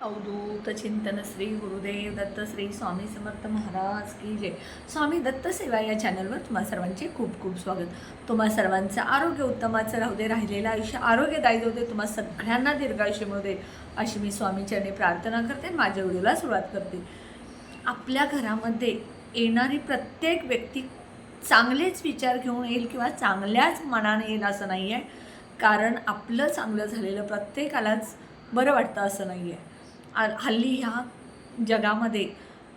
अवधूत चिंतन श्री गुरुदेव दत्त श्री स्वामी समर्थ महाराज की जय. स्वामी दत्त सेवा या चॅनलवर तुम्हा सर्वांचे खूप खूप स्वागत. तुम्हा सर्वांचं आरोग्य उत्तमाचं राहू दे राहिलेलं आयुष्य आरोग्यदायी जाऊ दे तुम्हा सगळ्यांना दीर्घायुष्य मिळू दे अशी मी स्वामीचरणी प्रार्थना करते माझ्या व्हिडिओला सुरुवात करते. आपल्या घरामध्ये येणारी प्रत्येक व्यक्ती चांगलेच विचार घेऊन येईल किंवा चांगल्याच मनाने येईल असं नाही आहे कारण आपलं चांगलं झालेलं प्रत्येकालाच बरं वाटतं असं नाही आहे हल्ली ह्या जगामध्ये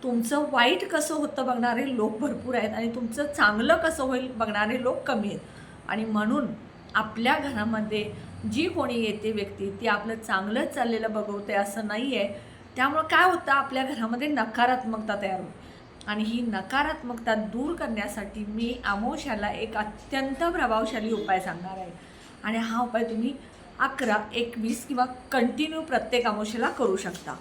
तुमचं वाईट कसं होतं बघणारे लोक भरपूर आहेत आणि तुमचं चांगलं कसं होईल बघणारे लोक कमी आहेत. आणि म्हणून आपल्या घरामध्ये जी कोणी येते व्यक्ती ती आपलं चांगलंच चाललेलं बघवते असं नाही आहे त्यामुळं काय होतं आपल्या घरामध्ये नकारात्मकता तयार होते. आणि ही नकारात्मकता दूर करण्यासाठी मी आमोशाला एक अत्यंत प्रभावशाली उपाय सांगणार आहे. आणि हा उपाय तुम्ही अकरा एकवीस किंवा कंटिन्यू प्रत्येक अमावशेला करू शकता.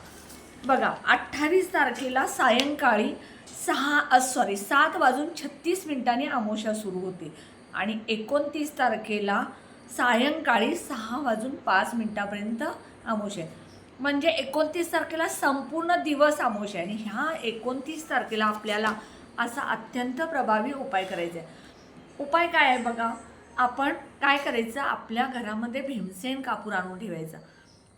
बघा अठ्ठावीस तारखेला सायंकाळी सहा सॉरी सात वाजून छत्तीस मिनिटांनी आमोशा सुरू होते. आणि एकोणतीस तारखेला सायंकाळी सहा वाजून पाच मिनटापर्यंत आमोशा आहे. म्हणजे एकोणतीस तारखेला संपूर्ण दिवस आमोश आणि ह्या एकोणतीस तारखेला आपल्याला असा अत्यंत प्रभावी उपाय करायचा आहे. उपाय काय आहे बघा? आपण काय करायचं? आपल्या घरामध्ये भीमसेन कापूर आणून ठेवायचा.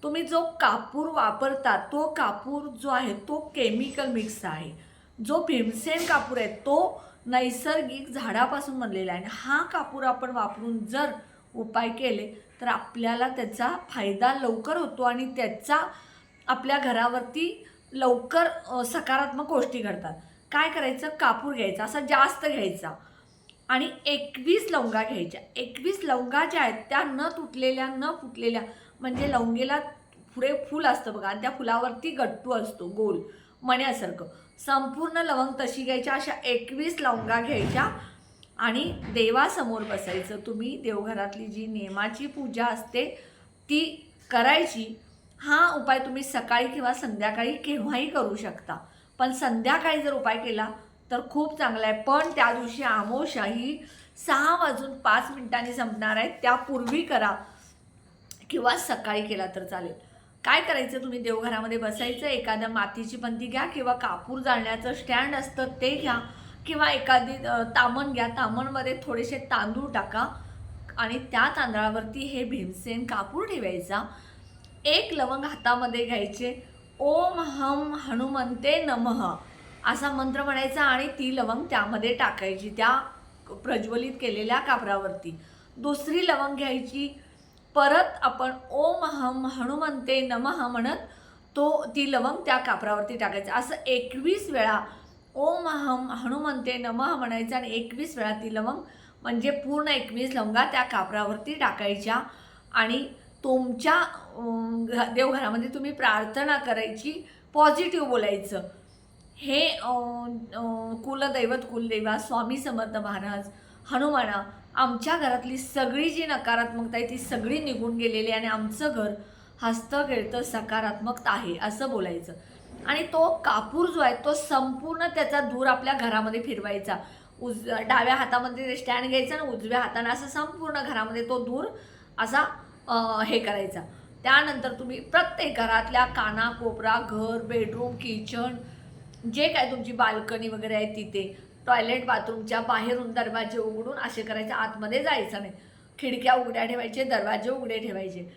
तुम्ही जो कापूर वापरता तो कापूर जो आहे तो केमिकल मिक्स आहे. जो भीमसेन कापूर आहे तो नैसर्गिक झाडापासून बनलेला आहे. आणि हा कापूर आपण वापरून जर उपाय केले तर आपल्याला त्याचा फायदा लवकर होतो आणि त्याचा आपल्या घरावरती लवकर सकारात्मक गोष्टी घडतात. काय करायचं? कापूर घ्यायचा. असा जास्त घ्यायचा. आणि एकवीस लवंगा घ्यायच्या. एकवीस लवंगा ज्या आहेत त्या न तुटलेल्या न फुटलेल्या म्हणजे लवंगेला पुढे फूल असतं बघा आणि त्या फुलावरती गट्टू असतो गोल मण्यासारखं. संपूर्ण लवंग तशी घ्यायच्या अशा एकवीस लवंगा घ्यायच्या आणि देवासमोर बसायचं. तुम्ही देवघरातली जी नेमाची पूजा असते ती करायची. हा उपाय तुम्ही सकाळी किंवा संध्याकाळी केव्हाही करू शकता. पण संध्याकाळी जर उपाय केला तर खूप चांगला आहे. पण त्या दिवशी आमोशा ही सहा वाजून पाच मिनिटांनी संपणार आहे. त्यापूर्वी करा. किंवा सकाळी केला तर चालेल. काय करायचं? तुम्ही देवघरामध्ये बसायचं एखाद्या मातीची पंती घ्या किंवा कापूर जाळण्याचं स्टँड असतं ते घ्या किंवा एखादी तामण घ्या. तामणमध्ये थोडेसे तांदूळ टाका आणि त्या तांदळावरती हे भीमसेन कापूर ठेवायचा. एक लवंग हातामध्ये घ्यायचे. ओम हम हनुमंते नमः. असा मंत्र म्हणायचा आणि ती लवंग त्यामध्ये टाकायची त्या प्रज्वलित केलेल्या कापरावरती. दुसरी लवंग घ्यायची. परत आपण ओम हम हनुमंते नमः म्हणत तो ती लवंग त्या कापरावरती टाकायचं. असं एकवीस वेळा ओम हम हनुमंते नमः म्हणायचं आणि एकवीस वेळा ती लवंग म्हणजे पूर्ण एकवीस लवंगा त्या कापरावरती टाकायच्या. आणि तुमच्या घ- देवघरामध्ये तुम्ही प्रार्थना करायची पॉझिटिव्ह बोलायचं. हे कुलदैवत कुलदेवा स्वामी समर्थ महाराज हनुमाना आमच्या घरातली सगळी जी नकारात्मकता आहे ती सगळी निघून गेलेली आणि आमचं घर हसतं खेळतं सकारात्मकता आहे असं बोलायचं. आणि तो कापूर जो आहे तो संपूर्ण त्याचा धूर आपल्या घरामध्ये फिरवायचा. उज डाव्या हातामध्ये ते स्टँड घ्यायचं आणि उजव्या हाताने असं संपूर्ण घरामध्ये तो धूर असा हे करायचा. त्यानंतर तुम्ही प्रत्येक घरातल्या काना कोपरा घर बेडरूम किचन जे काय तुमची बाल्कनी वगैरे आहे तिथे टॉयलेट बाथरूमच्या बाहेरून दरवाजे उघडून असे करायचे आतमध्ये जायचं नाही. खिडक्या उघड्या ठेवायचे दरवाजे उघडे ठेवायचे.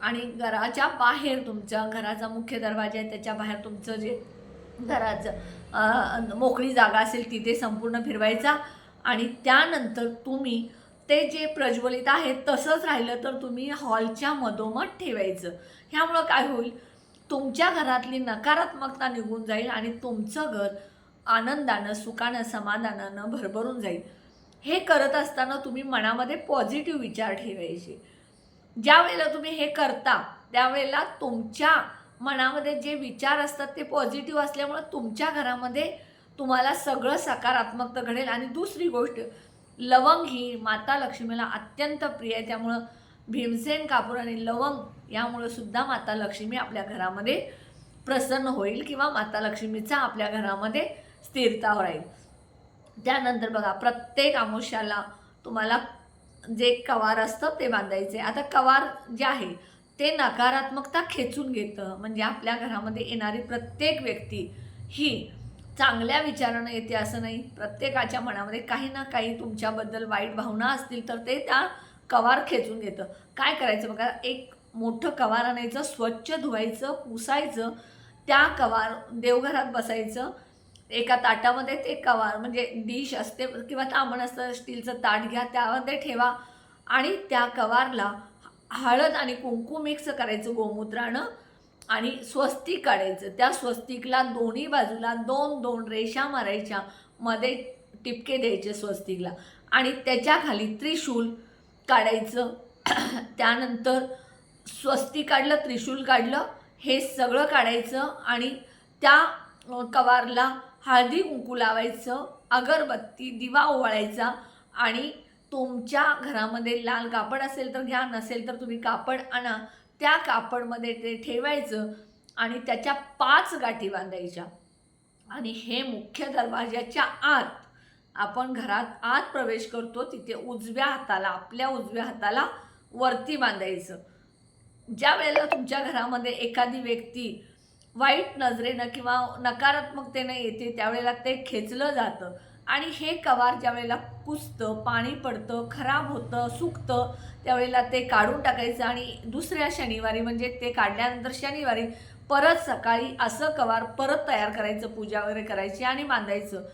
आणि घराच्या बाहेर तुमच्या घराचा मुख्य दरवाजा आहे त्याच्या बाहेर तुमचं जे घराचं मोकळी जागा असेल तिथे संपूर्ण फिरवायचा. आणि त्यानंतर तुम्ही ते जे प्रज्वलित आहे तसंच राहिलं तर तुम्ही हॉलच्या मधोमध ठेवायचं. ह्यामुळं काय होईल? तुमच्या घरातली नकारात्मकता निघून जाईल आणि तुमचं घर आनंदानं सुखानं समाधानानं भरभरून जाईल. हे करत असताना तुम्ही मनामध्ये पॉझिटिव्ह विचार ठेवायचे. ज्या वेळेला तुम्ही हे करता त्यावेळेला तुमच्या मनामध्ये जे विचार असतात ते पॉझिटिव्ह असल्यामुळं तुमच्या घरामध्ये तुम्हाला सगळं सकारात्मक घडेल. आणि दुसरी गोष्ट लवंग ही माता लक्ष्मीला अत्यंत प्रिय आहे. त्यामुळं भीमसेन कापूर आणि लवंग यामुळं सुद्धा माता लक्ष्मी आपल्या घरामध्ये प्रसन्न होईल किंवा माता लक्ष्मीचा आपल्या घरामध्ये स्थिरता राहील. त्यानंतर बघा प्रत्येक आमुष्याला तुम्हाला जे कवार असतं ते बांधायचे. आता कवार जे आहे ते नकारात्मकता खेचून घेतं. म्हणजे आपल्या घरामध्ये येणारी प्रत्येक व्यक्ती ही चांगल्या विचारानं येते असं नाही. प्रत्येकाच्या मनामध्ये काही ना काही तुमच्याबद्दल वाईट भावना असतील तर ते त्या कवार खेचून घेतं. काय करायचं बघा एक मोठं कवार आणायचं स्वच्छ धुवायचं पुसायचं त्या कवार देवघरात बसायचं. एका ताटामध्ये ते कवार म्हणजे डिश असते किंवा तांबण असतं स्टीलचं ताट घ्या त्यामध्ये ठेवा. आणि त्या कवारला हळद आणि कुंकू मिक्स करायचं गोमूत्रानं आणि स्वस्तिक काढायचं. त्या स्वस्तिकला दोन्ही बाजूला दोन दोन रेषा मारायच्या. मध्ये टिपके द्यायचे स्वस्तिकला. आणि त्याच्याखाली त्रिशूल काढायचं. त्यानंतर स्वस्ती काढलं त्रिशूल काढलं हे सगळं काढायचं आणि त्या कवारला हळदी कुंकू लावायचं अगरबत्ती दिवा ओवाळायचा आणि तुमच्या घरामध्ये लाल कापड असेल तर घ्या नसेल तर तुम्ही कापड आणा. त्या कापडमध्ये ते ठेवायचं आणि त्याच्या पाच गाठी बांधायच्या. आणि हे मुख्य दरवाजाच्या आत आपण घरात आत प्रवेश करतो तिथे उजव्या हाताला आपल्या उजव्या हाताला वरती बांधायचं. ज्या वेळेला तुमच्या घरामध्ये एखादी व्यक्ती वाईट नजरेनं किंवा नकारात्मकतेनं येते त्यावेळेला ते खेचलं जातं. आणि हे कवार ज्या वेळेला कुसतं पाणी पडतं खराब होतं सुकतं त्यावेळेला ते काढून टाकायचं आणि दुसऱ्या शनिवारी म्हणजे ते काढल्यानंतर शनिवारी परत सकाळी असं कवार परत तयार करायचं पूजा वगैरे करायची आणि बांधायचं.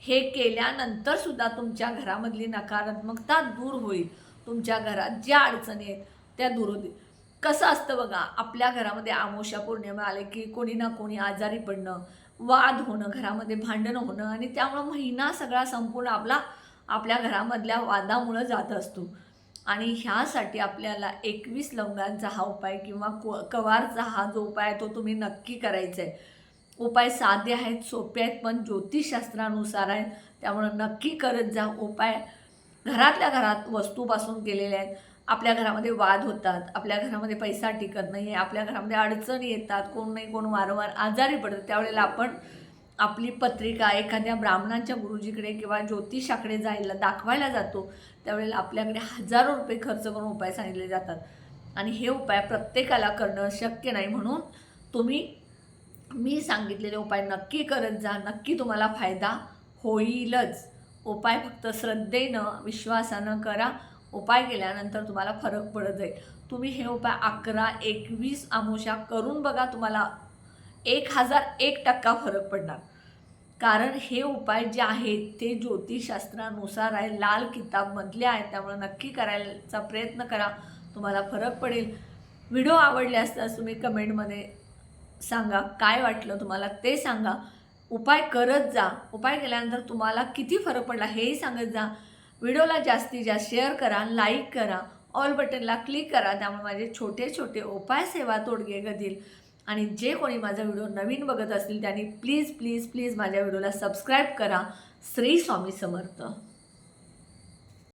हे केल्यानंतर सुद्धा तुमच्या घरामधली नकारात्मकता दूर होईल. तुमच्या घरात ज्या अडचणी आहेत त्या दूर होतील. कसं असतं बघा आपल्या घरामध्ये आमोशा पौर्णिमा आले की कोणी ना कोणी आजारी पडणं वाद होणं घरामध्ये भांडणं होणं आणि त्यामुळं महिना सगळा संपूर्ण आपला आपल्या घरामधल्या वादामुळं जात असतो. आणि ह्यासाठी आपल्याला एकवीस लवंगांचा हा उपाय किंवा को कवारचा हा जो उपाय आहे तो तुम्ही नक्की करायचा आहे उपाय साधे आहेत सोपे आहेत पण ज्योतिषशास्त्रानुसार आहेत. त्यामुळं नक्की करत जा. उपाय घरातल्या घरात वस्तूपासून केलेले आहेत. आपल्या घरामध्ये वाद होतात आपल्या घरामध्ये पैसा टिकत नाही आहे आपल्या घरामध्ये अडचणी येतात कोण नाही कोण वारंवार आजारी पडतं त्यावेळेला आपण आपली पत्रिका एखाद्या ब्राह्मणांच्या गुरुजीकडे किंवा ज्योतिषाकडे जायला दाखवायला जातो त्यावेळेला आपल्याकडे हजारो रुपये खर्च करून उपाय सांगितले जातात. आणि हे उपाय प्रत्येकाला करणं शक्य नाही म्हणून तुम्ही मी सांगितलेले उपाय नक्की करत जा नक्की तुम्हाला फायदा होईलच. उपाय फक्त श्रद्धेनं विश्वासानं करा. उपाय केल्यानंतर तुम्हाला फरक पडत जाईल. तुम्ही हे उपाय अकरा एकवीस आमोशा करून बघा तुम्हाला एक हजार एक टक्का फरक पडणार. कारण हे उपाय जे आहेत ते ज्योतिषशास्त्रानुसार आहे लाल किताबमधले आहेत त्यामुळे नक्की करायचा प्रयत्न करा तुम्हाला फरक पडेल. व्हिडिओ आवडले असल्यास तुम्ही कमेंटमध्ये सांगा काय वाटलं तुम्हाला ते सांगा. उपाय करत जा. उपाय केल्यानंतर तुम्हाला किती फरक पडला हेही सांगत जा. व्हिडिओला जास्तीत जास्त शेअर करा लाईक करा ऑल बटनला क्लिक करा. त्यामुळे माझे छोटे छोटे उपाय सेवा तोडगे गतील आणि जे कोणी माझा व्हिडिओ नवीन बघत असतील त्यांनी प्लीज प्लीज प्लीज माझ्या व्हिडिओला सबस्क्राईब करा. श्री स्वामी समर्थ.